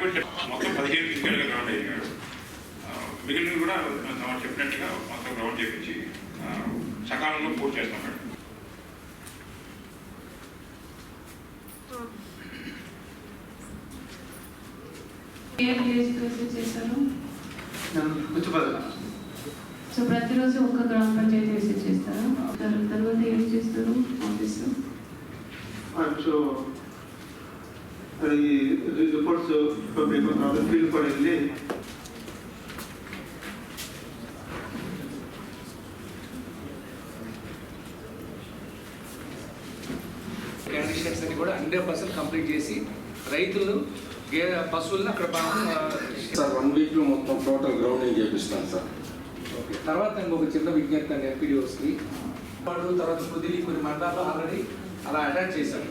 ఫిజికల్గా మీటింగ్ పెట్టి కూడా చెప్ప- మొత్తం పదిహేను ఫిజికల్గా గ్రౌండ్ అయ్యాడు ఆ, మిగిలినవి కూడా తమరు చెప్పినట్టుగా మొత్తం గ్రౌండ్ చేపించి ఆ, సకాలంలో పూర్తి చేస్తాం మేడం ఏ విలేజ్ ప్రెసిడెంట్ చేశారు? కూర్చోపల్లి సో ప్రతిరోజు ఒక్క గ్రామ పంచాయతీ విజిట్ చేస్తారా? తర్వాత ఏం చేస్తారు? ఆఫీస్లో అది రిపోర్ట్స్ తర్వాత ఫీల్డ్ కూడా వెళ్ళి కండిషన్స్ అన్ని కూడా హండ్రెడ్ పర్సెంట్ కంప్లీట్ చేసి రైతులు పశువులను అక్కడ సార్ వన్ వీక్లో మొత్తం టోటల్ గ్రౌండింగ్ చేపిస్తాను సార్. ఓకే. తర్వాత ఇంకొక చిన్న విజ్ఞప్తి అండి ఎంపీడీఓస్కి వాడు తర్వాత కొద్దిగా కొన్ని మండలాల్లో ఆల్రెడీ అలా అటాచ్ చేశారు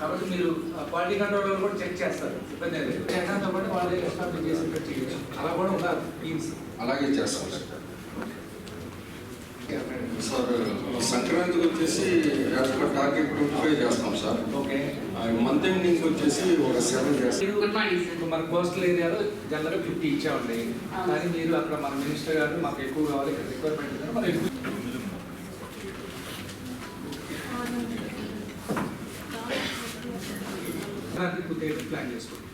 కాబట్టి మీరు క్వాలిటీ కంట్రోల్ కూడా చెక్ చేస్తారు. ఇబ్బంది లేదు. దాంతో పాటు వాళ్ళు ఎస్టాబ్లిష్ చేసి చేయొచ్చు. అలా కూడా ఉండాలి టీమ్స్ అలాగే చేస్తాం సార్. సార్ సంక్రాంతికి వచ్చేసి as per target twenty five చేస్తాం సార్. ఓకే. మంత్ ఎండింగ్ వచ్చేసి ఒక సెవెన్ చేస్తాం. మన కోస్టల్ ఏరియాలో జనరల్గా ఫిఫ్టీ ఇచ్చామండి. కానీ మీరు అక్కడ మన మినిస్టర్ గారు మాకు ఎక్కువ కావాలి ఇక్కడ రిక్వైర్మెంట్ ఉంది మనం సంక్రాంతి పూర్తి ప్లాన్ చేసుకోండి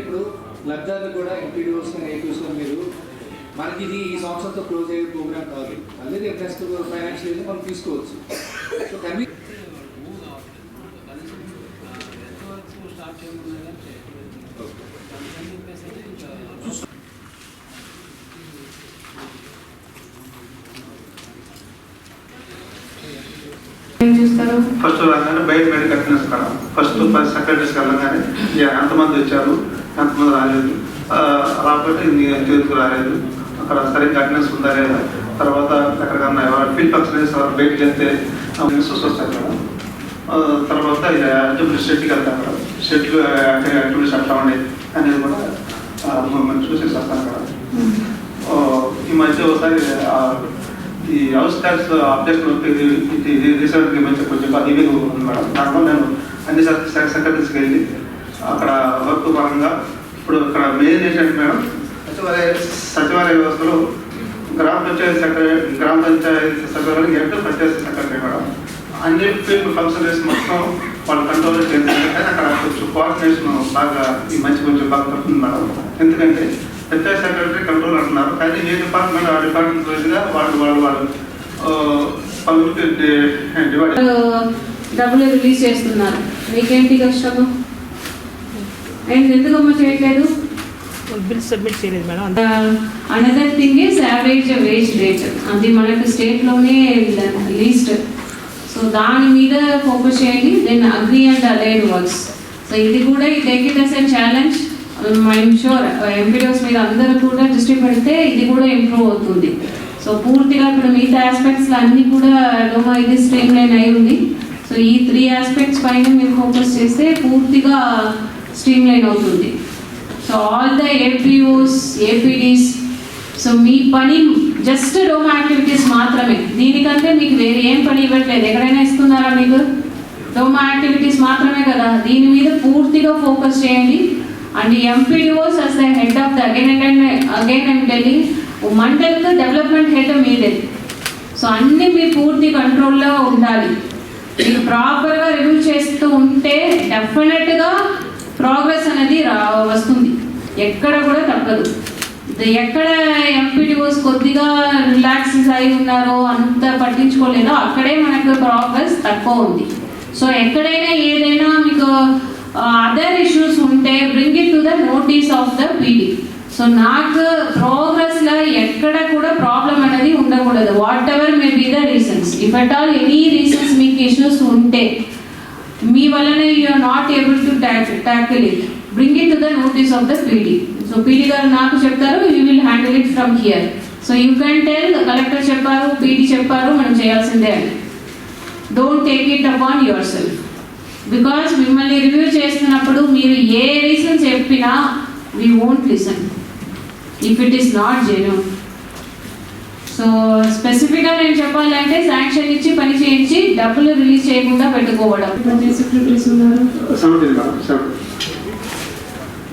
ఇప్పుడు లబ్ధాలు కూడా ఎంపీడీఓస్ ఏపీస్ మీరు. మనకి ఇది ఈ సంవత్సరంతో క్లోజ్ అయ్యే ప్రోగ్రామ్ కాదు. రేపు నెక్స్ట్ ఫైనాన్షియల్ ఇయర్ మనం తీసుకోవచ్చు. సో కన్వీ ఏం చూస్తారు ఫస్ట్ రాగానే బయట బయట కట్టినేసి కదా ఫస్ట్ పది సెక్రటరీస్కి వెళ్ళగానే ఎంతమంది వచ్చారు ఎంతమంది రాలేదు. రాకపోతే నీ తీర్పు రాలేదు. అక్కడ సరిగ్గా అటెండెన్స్ ఉందా లేదా? తర్వాత ఎక్కడికన్నా ఎవరు ఫీల్డ్ ఫంక్షన్ బయటకు వెళ్తే వస్తాయి కదా. తర్వాత ఇక యాక్టివిటీ స్టేట్కి వెళ్తాం కదా స్టేట్లు యాక్టివిటీస్ అట్లా ఉన్నాయి అనేది కూడా మనం చూసేసి వస్తాను కదా. ఈ మధ్య ఒకసారి ఈ హౌస్ ట్యాక్స్ అప్డేషన్ ఇది ఇది రీసెంట్గా మంచి కొంచెం అది ఉంది మేడం. దానివల్ల నేను అన్ని సెక్రటరీస్కి వెళ్ళి అక్కడ వర్క్ పరంగా ఇప్పుడు ఇక్కడ మెయిన్ ఏంటంటే మేడం సచివాలయ సచివాలయ వ్యవస్థలో గ్రామ పంచాయతీ సెక్రటరీ గ్రామ పంచాయతీ సచివాలయం ఎంటర్ పంచాయతీ సెక్రటరీ మేడం. అన్ని ఫీల్డ్ కౌన్సిలర్స్ మొత్తం వాళ్ళు కంట్రోల్ చేయాలి అక్కడ కొంచెం కోఆర్డినేషన్ బాగా ఈ మంచి కొంచెం బాగా తప్పుతుంది మేడం. ఎందుకంటే పంచాయత్ సెక్రటరీ కంట్రోల్ అంటున్నారు. కానీ ఏ డిపార్ట్మెంట్ ఆ డిపార్ట్మెంట్ వైజ్గా వాళ్ళు వాళ్ళు వాళ్ళు పనులకి డివైడ్ డబ్బులు రిలీజ్ చేస్తున్నారు. మీకేంటి కష్టము? అండ్ ఎందుకమ్మా చేయట్లేదు? బిల్ సబ్మిట్ చేయలేదు madam. Another thing is average wage rate అది మనకు స్టేట్లోనే లీస్ట్ సో దాని మీద ఫోకస్ చేయండి then agri and allied works so ఇది కూడా ఈ take it as and challenge I'm sure MPDOs మీద అందరూ కూడా దృష్టి పెడితే ఇది కూడా ఇంప్రూవ్ అవుతుంది. సో పూర్తిగా ఇప్పుడు మిగతా ఆస్పెక్ట్స్లో అన్నీ కూడా డోమా ఇది స్ట్రీమ్ లైన్ అయి ఉంది. సో ఈ త్రీ ఆస్పెక్ట్స్ పైన మీరు ఫోకస్ చేస్తే పూర్తిగా స్ట్రీమ్ లైన్ అవుతుంది. So all the APOs APDs so మీ పని జస్ట్ డోమ్ యాక్టివిటీస్ మాత్రమే. దీనికంటే మీకు వేరే ఏం పని ఇవ్వట్లేదు. ఎక్కడైనా ఇస్తున్నారా మీకు? డోమా యాక్టివిటీస్ మాత్రమే కదా. దీని మీద పూర్తిగా ఫోకస్ చేయండి. And MPDOs as the head of the again and again I'm telling మండల్కి development head మీదే. సో అన్ని మీ పూర్తి కంట్రోల్లో ఉండాలి. మీరు ప్రాపర్గా రివ్యూ చేస్తూ ఉంటే డెఫినెట్గా ప్రోగ్రెస్ అనేది రా వస్తుంది. ఎక్కడ కూడా తగ్గదు. ఎక్కడ ఎంపీడీఓస్ కొద్దిగా రిలాక్స్ అయి ఉన్నారో అంత పట్టించుకోలేదో. అక్కడే మనకు ప్రోగ్రెస్ తక్కువ ఉంది. సో ఎక్కడైనా ఏదైనా మీకు అదర్ ఇష్యూస్ ఉంటే bring it to the notice of the PD so నాకు ప్రోగ్రెస్లో ఎక్కడ కూడా ప్రాబ్లం అనేది ఉండకూడదు. Whatever may be the reasons if at all any reasons మీకు ఇష్యూస్ ఉంటే మీ వల్లనే you're not able to tackle it bring it to the notice of the PD so PD గారు నాకు చెప్తారు you will handle it from here so you can tell collector చెప్పారు PD చెప్పారు మనం చేయాల్సిందే అని. Don't take it upon yourself because మిమ్మల్ని review చేస్తున్నప్పుడు మీరు ఏ రీజన్ చెప్పినా we won't listen if it is not genuine so స్పెసిఫిక్గా నేను చెప్పాలంటే శాంక్షన్ ఇచ్చి పని చేయించి డబ్బులు రిలీజ్ చేయకుండా పెట్టుకోవడం. సెవెన్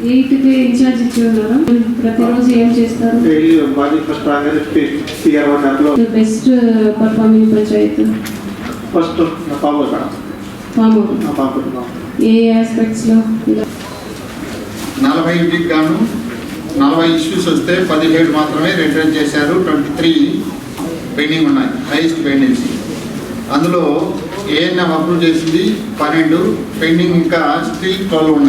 ఎయిట్కి ఇన్ఛార్జ్ ఇచ్చి ఉన్నారు. ప్రతిరోజు ఏం చేస్తారు? Best performing panchayat. First A ఆస్పెక్ట్స్లో నలభై గాను నలభై ఇష్యూస్ వస్తే పదిహేడు మాత్రమే రిటర్న్ చేశారు. ట్వంటీ త్రీ పెండింగ్ ఉన్నాయి హైయెస్ట్ పెండెన్సీ అందులో ఏఎన్ఎం అప్రూవ్ చేసింది పన్నెండు పెండింగ్ ఇంకా స్టిల్ ట్వెల్వ్ ఉన్నాయి.